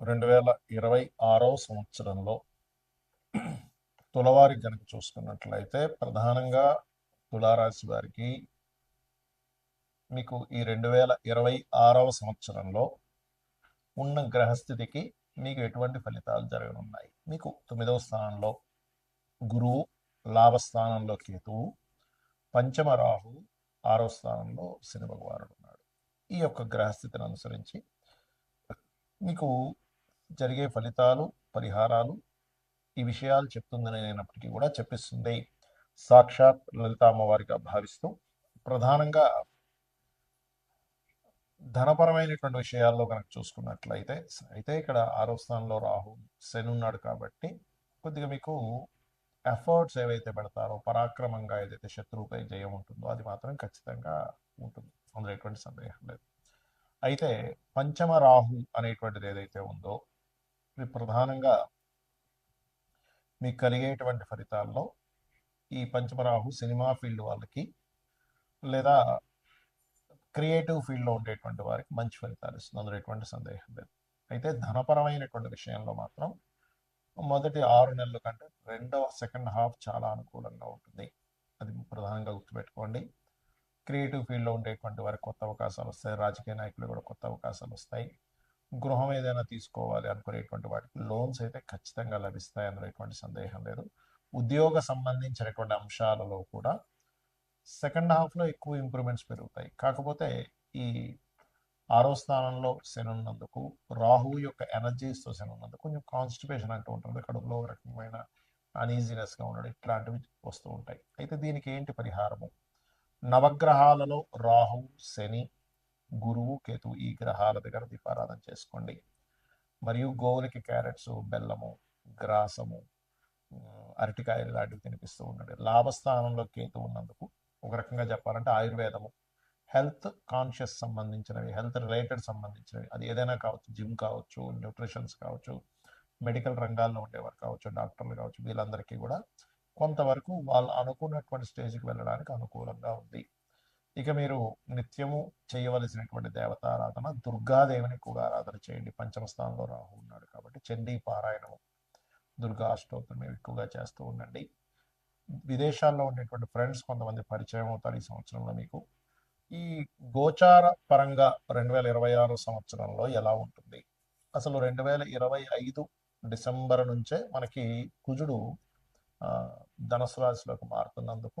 రెండు వేల ఇరవై ఆరో సంవత్సరంలో తులవారి కనుక చూసుకున్నట్లయితే ప్రధానంగా తులారాశి వారికి మీకు ఈ రెండు వేల ఇరవై ఆరవ సంవత్సరంలో ఉన్న గ్రహస్థితికి మీకు ఎటువంటి ఫలితాలు జరగనున్నాయి? మీకు తొమ్మిదవ స్థానంలో గురువు లాభస్థానంలో కేతువు పంచమ రాహు ఆరో స్థానంలో శని భగవానుడు ఉన్నాడు. ఈ యొక్క గ్రహస్థితిని అనుసరించి మీకు జరిగే ఫలితాలు పరిహారాలు ఈ విషయాలు చెప్తుందని అయినప్పటికీ కూడా చెప్పిస్తుంది. సాక్షాత్ లలిత అమ్మవారిగా భావిస్తూ ప్రధానంగా ధనపరమైనటువంటి విషయాల్లో కనుక చూసుకున్నట్లయితే అయితే ఇక్కడ ఆరో స్థానంలో రాహు శని ఉన్నాడు కాబట్టి కొద్దిగా మీకు ఎఫర్ట్స్ ఏవైతే పెడతారో పరాక్రమంగా ఏదైతే శత్రువుపై జయం ఉంటుందో అది మాత్రం ఖచ్చితంగా ఉంటుంది. అందులో ఎటువంటి సందేహం లేదు. అయితే పంచమ రాహు అనేటువంటిది ఏదైతే ఉందో ఇవి ప్రధానంగా మీకు కలిగేటువంటి ఫలితాల్లో ఈ పంచమరాహు సినిమా ఫీల్డ్ వాళ్ళకి లేదా క్రియేటివ్ ఫీల్డ్లో ఉండేటువంటి వారికి మంచి ఫలితాలు ఇస్తుంది అందులో ఎటువంటి సందేహం లేదు. అయితే ధనపరమైనటువంటి విషయంలో మాత్రం మొదటి ఆరు నెలల కంటే రెండవ సెకండ్ హాఫ్ చాలా అనుకూలంగా ఉంటుంది. అది ప్రధానంగా గుర్తుపెట్టుకోండి. క్రియేటివ్ ఫీల్డ్లో ఉండేటువంటి వారికి కొత్త అవకాశాలు వస్తాయి. రాజకీయ నాయకులు కూడా కొత్త అవకాశాలు వస్తాయి. గృహం ఏదైనా తీసుకోవాలి అనుకునేటువంటి వాటికి లోన్స్ అయితే ఖచ్చితంగా లభిస్తాయి అందులో ఎటువంటి సందేహం లేదు. ఉద్యోగ సంబంధించినటువంటి అంశాలలో కూడా సెకండ్ హాఫ్లో ఎక్కువ ఇంప్రూవ్మెంట్స్ పెరుగుతాయి. కాకపోతే ఈ ఆరో స్థానంలో శని ఉన్నందుకు రాహు యొక్క ఎనర్జీస్తో శని ఉన్నందుకు కొంచెం కాన్స్టిపేషన్ అంటూ ఉంటుంది. కడుపులో ఒక రకమైన అన్ఈజీనెస్గా ఉండడం ఇట్లాంటివి వస్తూ ఉంటాయి. అయితే దీనికి ఏంటి పరిహారము? నవగ్రహాలలో రాహు శని గురువు కేతు ఈ గ్రహాల దగ్గర దీపారాధన చేసుకోండి. మరియు గోవులకి క్యారెట్స్ బెల్లము గ్రాసము అరటికాయలు లాంటివి తినిపిస్తూ ఉండండి. లాభస్థానంలో కేతు ఉన్నందుకు ఒక రకంగా చెప్పాలంటే ఆయుర్వేదము హెల్త్ కాన్షియస్ సంబంధించినవి హెల్త్ రిలేటెడ్ సంబంధించినవి. అది ఏదైనా కావచ్చు జిమ్ కావచ్చు న్యూట్రిషన్స్ కావచ్చు మెడికల్ రంగాల్లో ఉండేవారు కావచ్చు డాక్టర్లు కావచ్చు వీళ్ళందరికీ కూడా కొంతవరకు వాళ్ళు అనుకున్నటువంటి స్టేజ్కి వెళ్ళడానికి అనుకూలంగా ఉంది. ఇక మీరు నిత్యము చేయవలసినటువంటి దేవతారాధన దుర్గాదేవిని ఎక్కువగా ఆరాధన చేయండి. పంచమ స్థానంలో రాహు ఉన్నాడు కాబట్టి చండీ పారాయణము దుర్గా అష్టోత్తరం ఎక్కువగా చేస్తూ ఉండండి. విదేశాల్లో ఉండేటువంటి ఫ్రెండ్స్ కొంతమంది పరిచయం అవుతారు ఈ సంవత్సరంలో మీకు. ఈ గోచార పరంగా రెండు వేల ఇరవై ఆరు సంవత్సరంలో ఎలా ఉంటుంది? అసలు రెండు వేల ఇరవై ఐదు డిసెంబర్ నుంచే మనకి కుజుడు ధనుసు రాశిలోకి మారుతున్నందుకు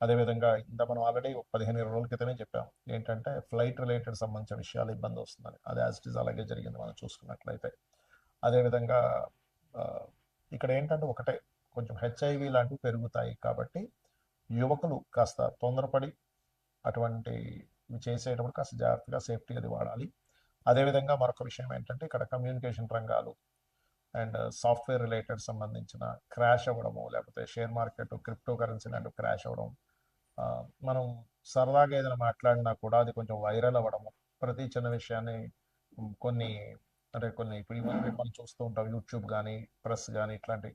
అదేవిధంగా ఇంత మనం ఆల్రెడీ పదిహేను ఇరవై రోజుల క్రితమే చెప్పాం ఏంటంటే ఫ్లైట్ రిలేటెడ్ సంబంధించిన విషయాలు ఇబ్బంది వస్తుందని అది యాజ్ ఇట్ ఈస్ అలాగే జరిగింది మనం చూసుకున్నట్లయితే. అదేవిధంగా ఇక్కడ ఏంటంటే ఒకటే కొంచెం హెచ్ఐవి లాంటివి పెరుగుతాయి కాబట్టి యువకులు కాస్త తొందరపడి అటువంటి చేసేటప్పుడు కాస్త జాగ్రత్తగా సేఫ్టీ అది వాడాలి. అదేవిధంగా మరొక విషయం ఏంటంటే ఇక్కడ కమ్యూనికేషన్ రంగాలు అండ్ సాఫ్ట్వేర్ రిలేటెడ్ సంబంధించిన క్రాష్ అవ్వడము లేకపోతే షేర్ మార్కెట్ క్రిప్టో కరెన్సీ లాంటి క్రాష్ అవ్వడం మనం సరదాగా ఏదైనా మాట్లాడినా కూడా అది కొంచెం వైరల్ అవ్వడము ప్రతి చిన్న విషయాన్ని కొన్ని అంటే కొన్ని ఇప్పుడు మనం చూస్తూ ఉంటాం యూట్యూబ్ కానీ ప్రెస్ కానీ ఇట్లాంటి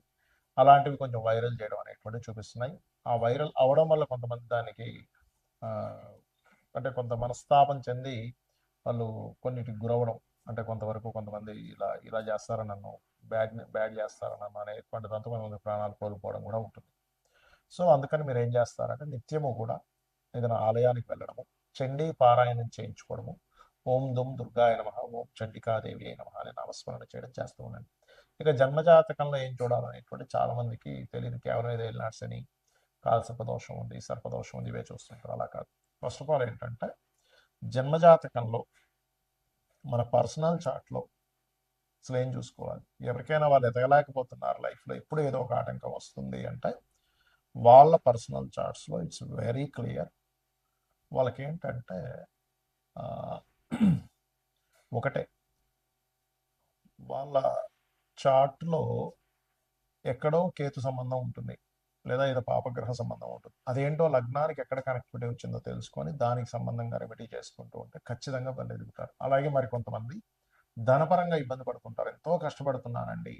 అలాంటివి కొంచెం వైరల్ చేయడం అనేటువంటివి చూపిస్తున్నాయి. ఆ వైరల్ అవడం వల్ల కొంతమంది దానికి అంటే కొంత మనస్తాపం చెంది వాళ్ళు కొన్నిటికి గురవడం అంటే కొంతవరకు కొంతమంది ఇలా ఇలా చేస్తారని నన్ను బ్యాడ్ బ్యాడ్ చేస్తారని నన్ను అనేటువంటి దాంతో కొంతమంది ప్రాణాలు కోల్పోవడం కూడా ఉంటుంది. సో అందుకని మీరు ఏం చేస్తారంటే నిత్యము కూడా ఏదైనా ఆలయానికి వెళ్ళడము చండీ పారాయణం చేయించుకోవడము. ఓం దుమ్ దుర్గాయ నమ ఓం చండికాదేవి అయిన అని నామస్మరణ చేయడం చేస్తూ ఉండండి. ఇక జన్మజాతకంలో ఏం చూడాలనేటువంటి చాలా మందికి తెలియదు. కేవలం ఏదో వెళ్ళినాడ్స్ అని కాలసర్పదోషం ఉంది సర్పదోషం ఉంది ఇవే చూస్తుంటారు. అలా కాదు. ఫస్ట్ ఆఫ్ ఆల్ ఏంటంటే జన్మజాతకంలో మన పర్సనల్ చార్ట్లో అసలు ఏం చూసుకోవాలి? ఎవరికైనా వాళ్ళు ఎదగలేకపోతున్నారు లైఫ్లో. ఎప్పుడు ఏదో ఒక ఆటంకం వస్తుంది అంటే వాళ్ళ పర్సనల్ చార్ట్స్లో ఇట్స్ వెరీ క్లియర్. వాళ్ళకి ఏంటంటే ఒకటే. వాళ్ళ చార్ట్లో ఎక్కడో కేతు సంబంధం ఉంటుంది లేదా ఏదో పాపగ్రహ సంబంధం ఉంటుంది. అదేంటో లగ్నానికి ఎక్కడ కనెక్టివిటీ వచ్చిందో తెలుసుకొని దానికి సంబంధంగా రెమెడీ చేసుకుంటూ ఉంటే ఖచ్చితంగా పని ఎదుగుతారు. అలాగే మరి కొంతమంది ధనపరంగా ఇబ్బంది పడుతుంటారు ఎంతో కష్టపడుతున్నానండి.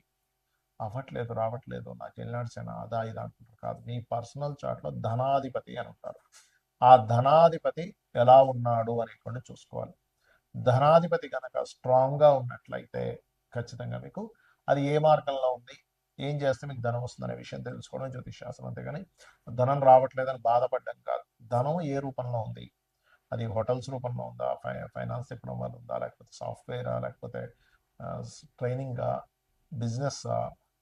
అవ్వట్లేదు రావట్లేదు నాకు వెళ్ళాడిసిన అదా ఇది అంటుంటారు కాదు మీ పర్సనల్ చాట్లో ధనాధిపతి అని ఉంటారు. ఆ ధనాధిపతి ఎలా ఉన్నాడు అనేటువంటి చూసుకోవాలి. ధనాధిపతి కనుక స్ట్రాంగ్గా ఉన్నట్లయితే ఖచ్చితంగా మీకు అది ఏ మార్గంలో ఉంది ఏం చేస్తే మీకు ధనం వస్తుందనే విషయం తెలుసుకోవడం జ్యోతిష్ శాస్త్రం అంతేగాని ధనం రావట్లేదని బాధపడడం కాదు. ధనం ఏ రూపంలో ఉంది? అది హోటల్స్ రూపంలో ఉందా? ఫై ఫైనాన్స్ ఇవ్వడం వల్ల ఉందా? లేకపోతే సాఫ్ట్వేరా? లేకపోతే ట్రైనింగా? బిజినెస్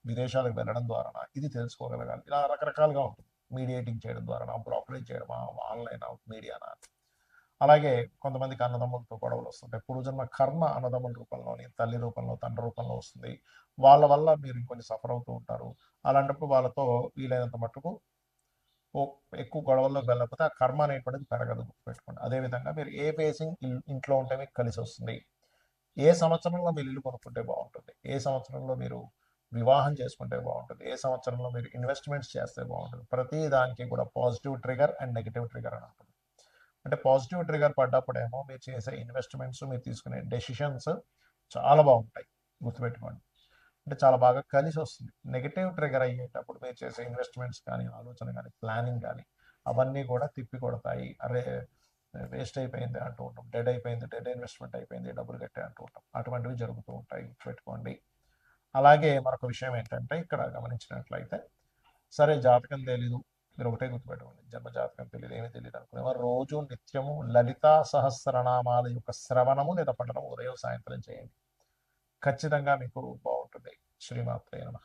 విదేశాలకు వెళ్ళడం ద్వారా ఇది తెలుసుకోగలగాలి. ఇలా రకరకాలుగా ఉంటుంది. మీడియేటింగ్ చేయడం ద్వారా బ్రోకరేజ్ చేయడమా? ఆన్లైన్? మీడియానా? అలాగే కొంతమందికి అన్నదమ్ములతో గొడవలు వస్తుంటాయి. పూర్వజన్మ కర్మ అన్నదమ్ముల రూపంలోని తల్లి రూపంలో తండ్రి రూపంలో వస్తుంది. వాళ్ళ వల్ల మీరు ఇంకొన్ని సఫర్ అవుతూ ఉంటారు. అలాంటప్పుడు వాళ్ళతో వీలైనంత మట్టుకు ఓ- ఎక్కువ గొడవల్లోకి వెళ్ళకపోతే ఆ కర్మ అనేటువంటిది పెరగదు గుర్తుపెట్టుకోండి. అదేవిధంగా మీరు ఏ ఫేసింగ్ ఇంట్లో ఉంటే మీకు కలిసి వస్తుంది. ఏ సంవత్సరంలో మీరు ఇల్లు కొనుక్కుంటే బాగుంటుంది? ఏ సంవత్సరంలో మీరు వివాహం చేసుకుంటే బాగుంటుంది. ఏ సంవత్సరంలో మీరు ఇన్వెస్ట్మెంట్స్ చేస్తే బాగుంటుంది. ప్రతి దానికి కూడా positive trigger and negative trigger అని ఉంటుంది. అంటే పాజిటివ్ ట్రిగర్ పడ్డప్పుడేమో మీరు చేసే ఇన్వెస్ట్మెంట్స్ మీరు తీసుకునే డెసిషన్స్ చాలా బాగుంటాయి. గుర్తుపెట్టుకోండి. అంటే చాలా బాగా కలిసి వస్తుంది. నెగిటివ్ ట్రిగర్ అయ్యేటప్పుడు మీరు చేసే ఇన్వెస్ట్మెంట్స్ కానీ ఆలోచన కానీ ప్లానింగ్ కానీ అవన్నీ కూడా తిప్పి కొడతాయి. అరే వేస్ట్ అయిపోయింది అంటూ ఉంటాం. డెడ్ అయిపోయింది డెడ్ ఇన్వెస్ట్మెంట్ అయిపోయింది డబ్బులు కట్టే అంటూ ఉంటాం. అటువంటివి జరుగుతూ ఉంటాయి. గుర్తుపెట్టుకోండి. అలాగే మరొక విషయం ఏంటంటే ఇక్కడ గమనించినట్లయితే సరే జాతకం తెలీదు మీరు ఒకటే గుర్తుపెట్టుకోండి. జన్మ జాతకం తెలియదు ఏమీ తెలియదు అనుకునేవారు రోజు నిత్యము లలితా సహస్రనామాల యొక్క శ్రవణము లేదా పఠనము ఉదయం సాయంత్రం చేయండి. ఖచ్చితంగా మీకు బాగుంటుంది. శ్రీమాత్రే నమ.